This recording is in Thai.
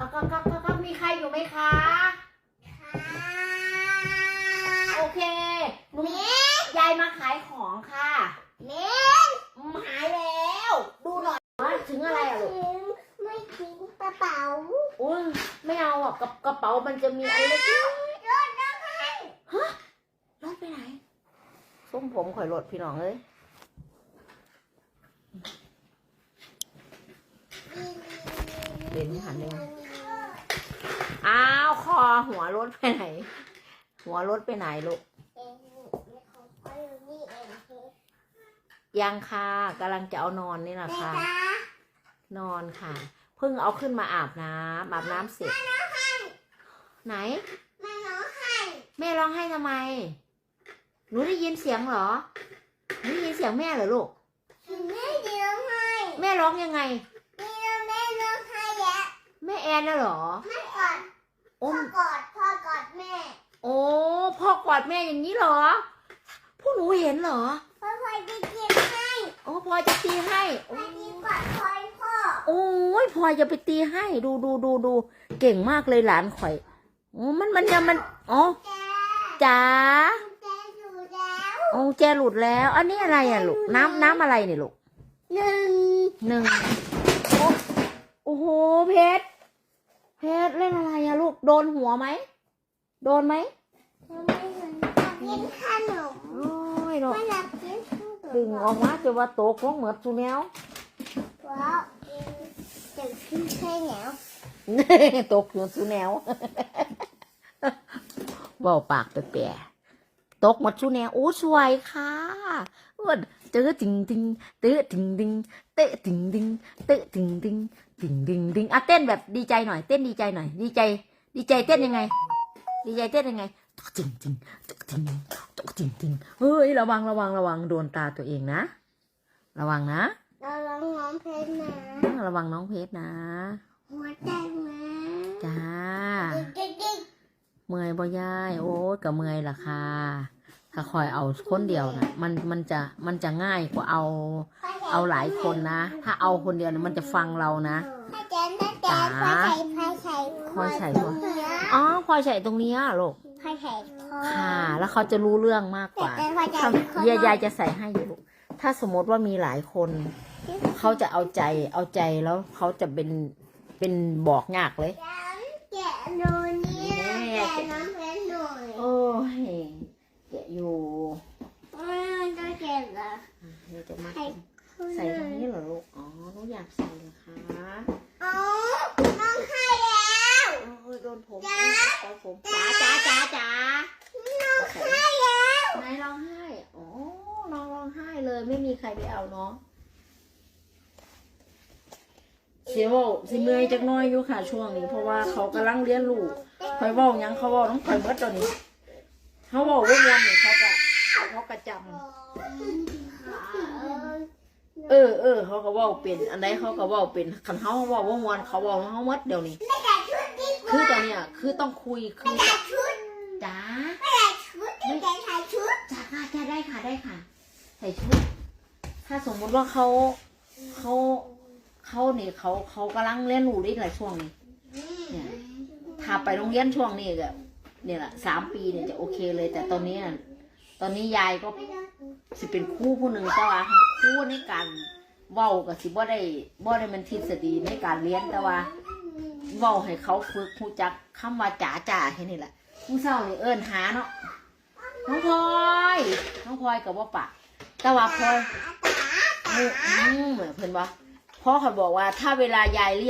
ก็ก็ก็ก็ก็มีใครอยู่ไหมคะ โอเคหนูยายมาขายของค่ะเม้นหายแล้ว ดูหน่อยว่าถึงอะไรอะลูกไม่ทิ้งกระเป๋า อุ้ยไม่เอาอะกระกระเป๋ามันจะมีอะไรเล็กรถน้องให้ๆฮะรถไปไหนส้มผมข่อยรถพี่น้องเอ้ยเด่นหันเลย อ้าวคอหัวรถไปไหน หัวรถไปไหนลูกเองของพ่ออยู่นี่เองเฮ้ยังค่ะกำลังจะเอานอนนี่แหละแม่ค่ะจ๊ะนอนค่ะ เพิ่งเอาขึ้นมาอาบน้ำอาบน้ำเสร็จ ไหนแม่น้องให้แม่ร้องไห้ทำไม หนูได้ยินเสียงเหรอหนูได้ยินเสียงแม่เหรอลูกถึงไม่เดียวให้แม่ร้องยังไง นี่เราแม่น้องให้แล้ว แม่แอนน่ะเหรอ ไม่กอดโอ้พ่อกอดพ่อกอดแม่โอ้พ่อกอดแม่อย่างนี้เหรอ พวกหนูเห็นเหรอ พ่อพ่อจะเก็บให้โอ้พลอยจะตีให้โอ้พ่อดีกอดพ่อพ่อโอ้ยพลอยจะไปตีให้ ดูดูดูดู เก่งมากเลยหลานข่อยโอ้มันมันยังมัน อ๋อแจ๊จ๋าแจ๊อยู่แล้วโอ้แจหลุดแล้ว อันนี้อะไรอะลูก น้ำน้ำอะไรเนี่ยลูก หนึ่งหนึ่งโอ้โอ้โห เพชร เพชรเล่นอะไรอะลูก โดนหัวไหม โดนไหมยังไม่ถึงกินขนมโอ้ยลูกไม่อยากกินขนมดึงออกมาจะว่าโตกลงเหมือนสุแนวว้าวจะกินแค่เหนียวตกอยู่สุแนวเบาปากแปะๆตกหมดสุแนวโอ้สวยค่ะเอิ้นเจอติงติงเตะติงติงเตะติงติงเตะติงติงติงติงติงอะเต้นแบบดีใจหน่อย เต้นดีใจหน่อย ดีใจ ดีใจเต้นยังไง ดีใจเต้นยังไงตกติงติงตกติงตกติงติงเฮ้ยระวังระวังระวังโดนตาตัวเองนะ ระวังนะเราลองน้องเพลงนะ ระวังน้องเพชรนะ หัวใจมาจ้าดิ๊กดิ๊กเมื่อยบ่ยายโอ้ยก็เมื่อยล่ะค่ะถ้าคอยเอาคนเดียวนะมันมันจะมันจะง่ายกว่าเอาเอาหลายคนนะ ถ้าเอาคนเดียวนะมันจะฟังเรานะพ่อแจ๊พ่อแจ๊พ่อใส่พ่อใส่พ่อใส่ตรงเนี้ย อ๋อพลอยใส่ตรงเนี้ยลูกพ่อใส่พ่อค่ะ แล้วเขาจะรู้เรื่องมากกว่าแต่พ่อใส่ถ้าคนยายยายจะใส่ให้อยู่ลูกถ้าสมมติว่ามีหลายคน เขาจะเอาใจเอาใจแล้วเขาจะเป็นเป็นบอกยากเลยแกะโนนี่แกะน้ำเพชรหน่อยโอ้ยแกะอยู่อืมจะเก็บเหรอเดี๋ยวจะมาใส่ใส่ตรงนี้เหรอลูกอ๋อหนูอยากใส่เหรอคะ อ๋อน้องให้แล้ว โอ้ยโด นผมโดนผมจ๋าจ๋าจ๋าจ๋าน้องให้แล้วนายร้องไห้อ๋อน้องร้องไห้เลยไม่มีใครไปเอาน้องเสียเว่าสิเมื่อยจักหน้อยอยู่ค่ะช่วงนี้ เพราะว่าเขากำลังเรียนรู้คอยเว่าหยังเขาเว่าต้องคอยเมื่อตอนนี้ เขาเว่าว่วนๆนี่เขาก็เขาก็จำเออเออเขาก็เว่าเป็น อันใดเขาก็เว่าเป็นคันเขาเว่าว่วนๆเขาเว่าเขาเมื่อเดี๋ยวนี้ไม่ได้ชุดดีก คือว่าตอนเนี้ยคือต้องคุยคือไม่ได้ชุดจ๋าไม่ได้ชุดไม่ได้ถ่ายชุดจ๋าค่ะจ๋าได้ค่ะได้ค่ะ ใส่ชุด ถ้าสมมุติว่าเขาเขาเขาเนี่ยเขาเขากำลังเรียนรู้ได้หลายช่วงนี้เนี่ยถ้าไปโรงเรียนช่วงนี้ก็เนี่ยแหละสามปีเนี่ยจะโอเคเลย แต่ตอนนี้น่ะตอนนี้ยายก็สิเป็นครู่ผู้หนึ่งแต่ว่าครู่ในการเว้ากับสิบ่ได้บ่ได้มันทฤษฎีในการเรียนแต่ว่า เว้าให้เขาฝึกรู้จักคำว่าจ๋าจ๋าแค่นี้แหละผู้เศร้านี่เอิ้นหาเนาะน้องพลอยน้องพลอยกับว่าปะแต่ว่าพลอยอืมอืมเหมือนเพิ่นว่าพ่อเขาบอกว่าถ้าเวลายายเรียก